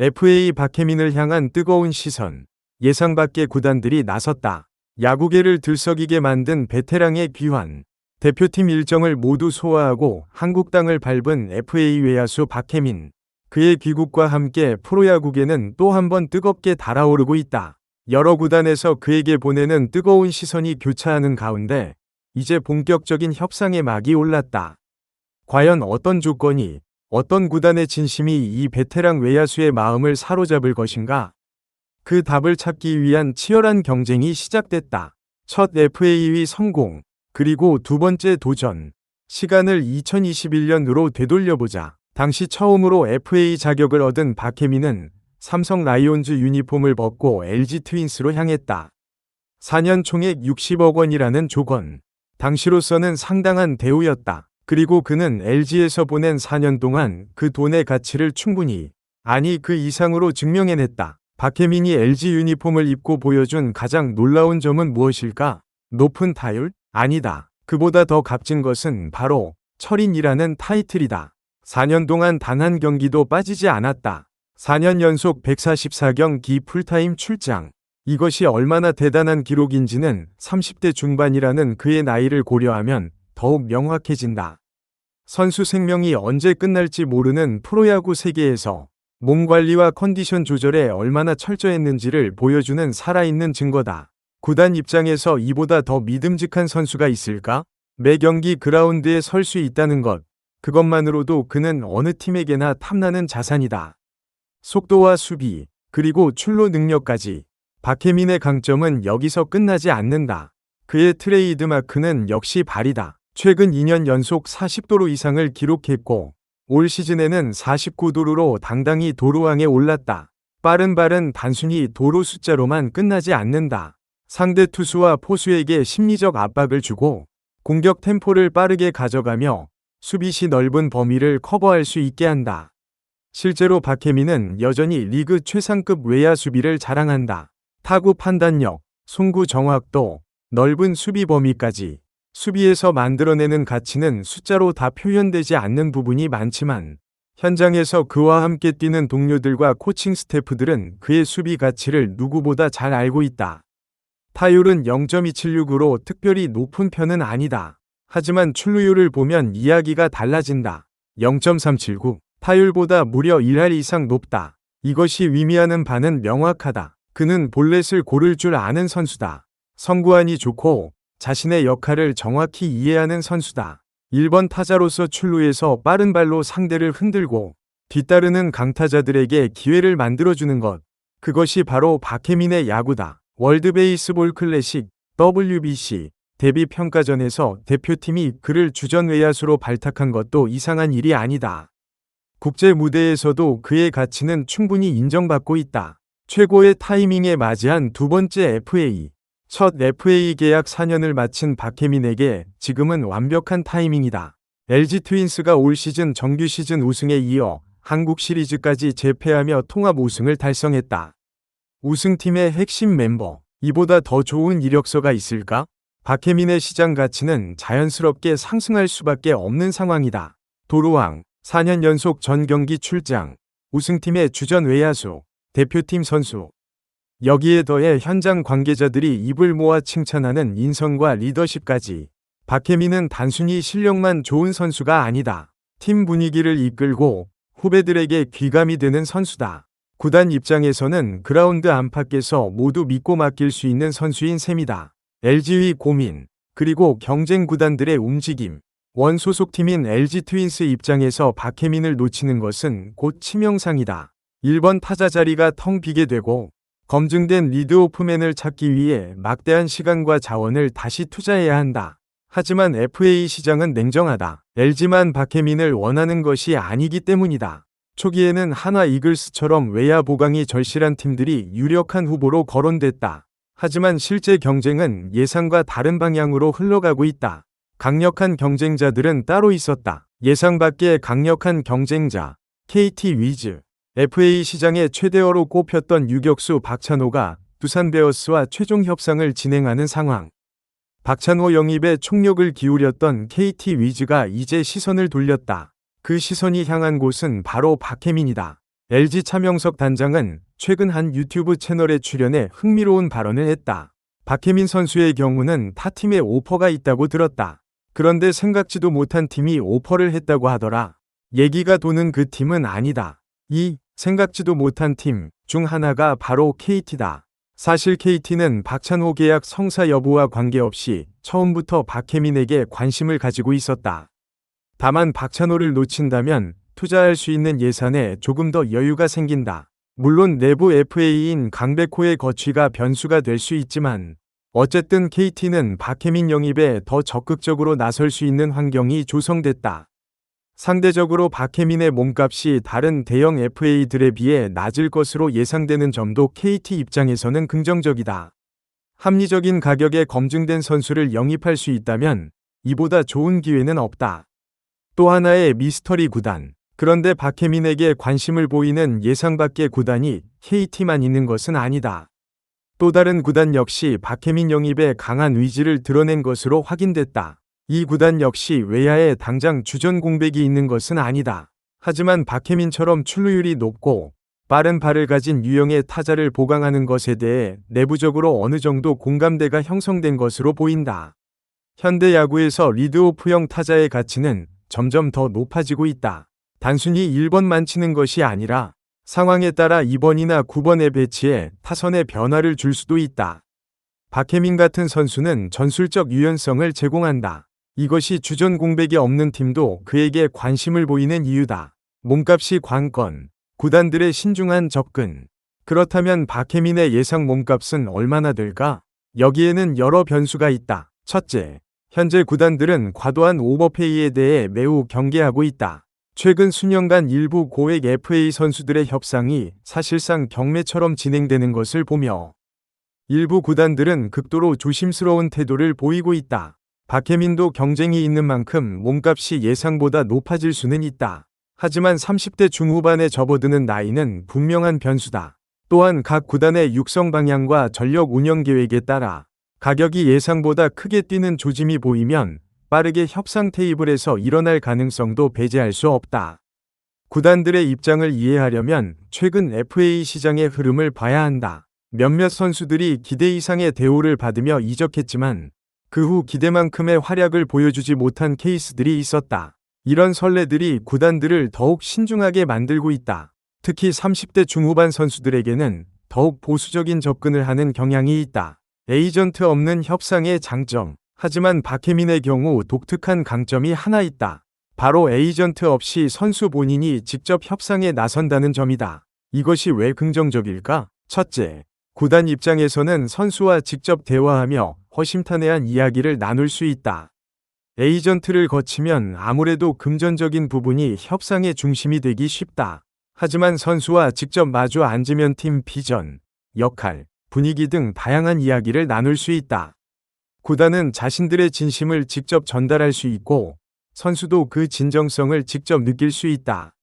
FA 박혜민을 향한 뜨거운 시선. 예상 밖의 구단들이 나섰다. 야구계를 들썩이게 만든 베테랑의 귀환. 대표팀 일정을 모두 소화하고 한국 땅을 밟은 FA 외야수 박혜민. 그의 귀국과 함께 프로야구계는 또 한 번 뜨겁게 달아오르고 있다. 여러 구단에서 그에게 보내는 뜨거운 시선이 교차하는 가운데 이제 본격적인 협상의 막이 올랐다. 과연 어떤 조건이, 어떤 구단의 진심이 이 베테랑 외야수의 마음을 사로잡을 것인가? 그 답을 찾기 위한 치열한 경쟁이 시작됐다. 첫 FA의 성공, 그리고 두 번째 도전. 시간을 2021년으로 되돌려보자. 당시 처음으로 FA 자격을 얻은 박혜민은 삼성 라이온즈 유니폼을 벗고 LG 트윈스로 향했다. 4년 총액 60억 원이라는 조건. 당시로서는 상당한 대우였다. 그리고 그는 LG에서 보낸 4년 동안 그 돈의 가치를 충분히, 아니 그 이상으로 증명해냈다. 박혜민이 LG 유니폼을 입고 보여준 가장 놀라운 점은 무엇일까? 높은 타율? 아니다. 그보다 더 값진 것은 바로 철인이라는 타이틀이다. 4년 동안 단 한 경기도 빠지지 않았다. 4년 연속 144경기 풀타임 출장. 이것이 얼마나 대단한 기록인지는 30대 중반이라는 그의 나이를 고려하면 더욱 명확해진다. 선수 생명이 언제 끝날지 모르는 프로야구 세계에서 몸 관리와 컨디션 조절에 얼마나 철저했는지를 보여주는 살아있는 증거다. 구단 입장에서 이보다 더 믿음직한 선수가 있을까? 매 경기 그라운드에 설 수 있다는 것. 그것만으로도 그는 어느 팀에게나 탐나는 자산이다. 속도와 수비, 그리고 출루 능력까지. 박혜민의 강점은 여기서 끝나지 않는다. 그의 트레이드 마크는 역시 발이다. 최근 2년 연속 40도로 이상을 기록했고, 올 시즌에는 49도루로 당당히 도루왕에 올랐다. 빠른 발은 단순히 도루 숫자로만 끝나지 않는다. 상대 투수와 포수에게 심리적 압박을 주고 공격 템포를 빠르게 가져가며 수비 시 넓은 범위를 커버할 수 있게 한다. 실제로 박혜민은 여전히 리그 최상급 외야 수비를 자랑한다. 타구 판단력, 송구 정확도, 넓은 수비 범위까지 수비에서 만들어내는 가치는 숫자로 다 표현되지 않는 부분이 많지만 현장에서 그와 함께 뛰는 동료들과 코칭 스태프들은 그의 수비 가치를 누구보다 잘 알고 있다. 타율은 0.276으로 특별히 높은 편은 아니다. 하지만 출루율을 보면 이야기가 달라진다. 0.379. 타율보다 무려 1할 이상 높다. 이것이 의미하는 바는 명확하다. 그는 볼넷을 고를 줄 아는 선수다. 성구안이 좋고 자신의 역할을 정확히 이해하는 선수다. 1번 타자로서 출루에서 빠른 발로 상대를 흔들고 뒤따르는 강타자들에게 기회를 만들어주는 것. 그것이 바로 박혜민의 야구다. 월드 베이스볼 클래식 WBC 데뷔 평가전에서 대표팀이 그를 주전 외야수로 발탁한 것도 이상한 일이 아니다. 국제 무대에서도 그의 가치는 충분히 인정받고 있다. 최고의 타이밍에 맞이한 두 번째 FA. 첫 FA 계약 4년을 마친 박혜민에게 지금은 완벽한 타이밍이다. LG 트윈스가 올 시즌 정규 시즌 우승에 이어 한국 시리즈까지 재패하며 통합 우승을 달성했다. 우승팀의 핵심 멤버. 이보다 더 좋은 이력서가 있을까? 박혜민의 시장 가치는 자연스럽게 상승할 수밖에 없는 상황이다. 도루왕, 4년 연속 전 경기 출장, 우승팀의 주전 외야수, 대표팀 선수. 여기에 더해 현장 관계자들이 입을 모아 칭찬하는 인성과 리더십까지. 박혜민은 단순히 실력만 좋은 선수가 아니다. 팀 분위기를 이끌고 후배들에게 귀감이 되는 선수다. 구단 입장에서는 그라운드 안팎에서 모두 믿고 맡길 수 있는 선수인 셈이다. LG의 고민, 그리고 경쟁 구단들의 움직임. 원 소속팀인 LG 트윈스 입장에서 박혜민을 놓치는 것은 곧 치명상이다. 1번 타자 자리가 텅 비게 되고 검증된 리드 오프맨을 찾기 위해 막대한 시간과 자원을 다시 투자해야 한다. 하지만 FA 시장은 냉정하다. LG만 박혜민을 원하는 것이 아니기 때문이다. 초기에는 하나 이글스처럼 외야 보강이 절실한 팀들이 유력한 후보로 거론됐다. 하지만 실제 경쟁은 예상과 다른 방향으로 흘러가고 있다. 강력한 경쟁자들은 따로 있었다. 예상 밖의 강력한 경쟁자, KT 위즈, FA 시장의 최대어로 꼽혔던 유격수 박찬호가 두산 베어스와 최종 협상을 진행하는 상황. 박찬호 영입에 총력을 기울였던 KT 위즈가 이제 시선을 돌렸다. 그 시선이 향한 곳은 바로 박혜민이다. LG 차명석 단장은 최근 한 유튜브 채널에 출연해 흥미로운 발언을 했다. 박혜민 선수의 경우는 타 팀에 오퍼가 있다고 들었다. 그런데 생각지도 못한 팀이 오퍼를 했다고 하더라. 얘기가 도는 그 팀은 아니다. 이 생각지도 못한 팀 중 하나가 바로 KT다. 사실 KT는 박찬호 계약 성사 여부와 관계없이 처음부터 박혜민에게 관심을 가지고 있었다. 다만 박찬호를 놓친다면 투자할 수 있는 예산에 조금 더 여유가 생긴다. 물론 내부 FA인 강백호의 거취가 변수가 될 수 있지만 어쨌든 KT는 박혜민 영입에 더 적극적으로 나설 수 있는 환경이 조성됐다. 상대적으로 박혜민의 몸값이 다른 대형 FA들에 비해 낮을 것으로 예상되는 점도 KT 입장에서는 긍정적이다. 합리적인 가격에 검증된 선수를 영입할 수 있다면 이보다 좋은 기회는 없다. 또 하나의 미스터리 구단. 그런데 박혜민에게 관심을 보이는 예상 밖의 구단이 KT만 있는 것은 아니다. 또 다른 구단 역시 박혜민 영입에 강한 의지를 드러낸 것으로 확인됐다. 이 구단 역시 외야에 당장 주전 공백이 있는 것은 아니다. 하지만 박혜민처럼 출루율이 높고 빠른 발을 가진 유형의 타자를 보강하는 것에 대해 내부적으로 어느 정도 공감대가 형성된 것으로 보인다. 현대 야구에서 리드오프형 타자의 가치는 점점 더 높아지고 있다. 단순히 1번만 치는 것이 아니라 상황에 따라 2번이나 9번에 배치해 타선에 변화를 줄 수도 있다. 박혜민 같은 선수는 전술적 유연성을 제공한다. 이것이 주전 공백이 없는 팀도 그에게 관심을 보이는 이유다. 몸값이 관건, 구단들의 신중한 접근. 그렇다면 박혜민의 예상 몸값은 얼마나 될까? 여기에는 여러 변수가 있다. 첫째, 현재 구단들은 과도한 오버페이에 대해 매우 경계하고 있다. 최근 수년간 일부 고액 FA 선수들의 협상이 사실상 경매처럼 진행되는 것을 보며 일부 구단들은 극도로 조심스러운 태도를 보이고 있다. 박혜민도 경쟁이 있는 만큼 몸값이 예상보다 높아질 수는 있다. 하지만 30대 중후반에 접어드는 나이는 분명한 변수다. 또한 각 구단의 육성 방향과 전력 운영 계획에 따라 가격이 예상보다 크게 뛰는 조짐이 보이면 빠르게 협상 테이블에서 일어날 가능성도 배제할 수 없다. 구단들의 입장을 이해하려면 최근 FA 시장의 흐름을 봐야 한다. 몇몇 선수들이 기대 이상의 대우를 받으며 이적했지만 그 후 기대만큼의 활약을 보여주지 못한 케이스들이 있었다. 이런 선례들이 구단들을 더욱 신중하게 만들고 있다. 특히 30대 중후반 선수들에게는 더욱 보수적인 접근을 하는 경향이 있다. 에이전트 없는 협상의 장점. 하지만 박혜민의 경우 독특한 강점이 하나 있다. 바로 에이전트 없이 선수 본인이 직접 협상에 나선다는 점이다. 이것이 왜 긍정적일까? 첫째, 구단 입장에서는 선수와 직접 대화하며 허심탄회한 이야기를 나눌 수 있다. 에이전트를 거치면 아무래도 금전적인 부분이 협상의 중심이 되기 쉽다. 하지만 선수와 직접 마주 앉으면 팀 비전, 역할, 분위기 등 다양한 이야기를 나눌 수 있다. 구단은 자신들의 진심을 직접 전달할 수 있고 선수도 그 진정성을 직접 느낄 수 있다.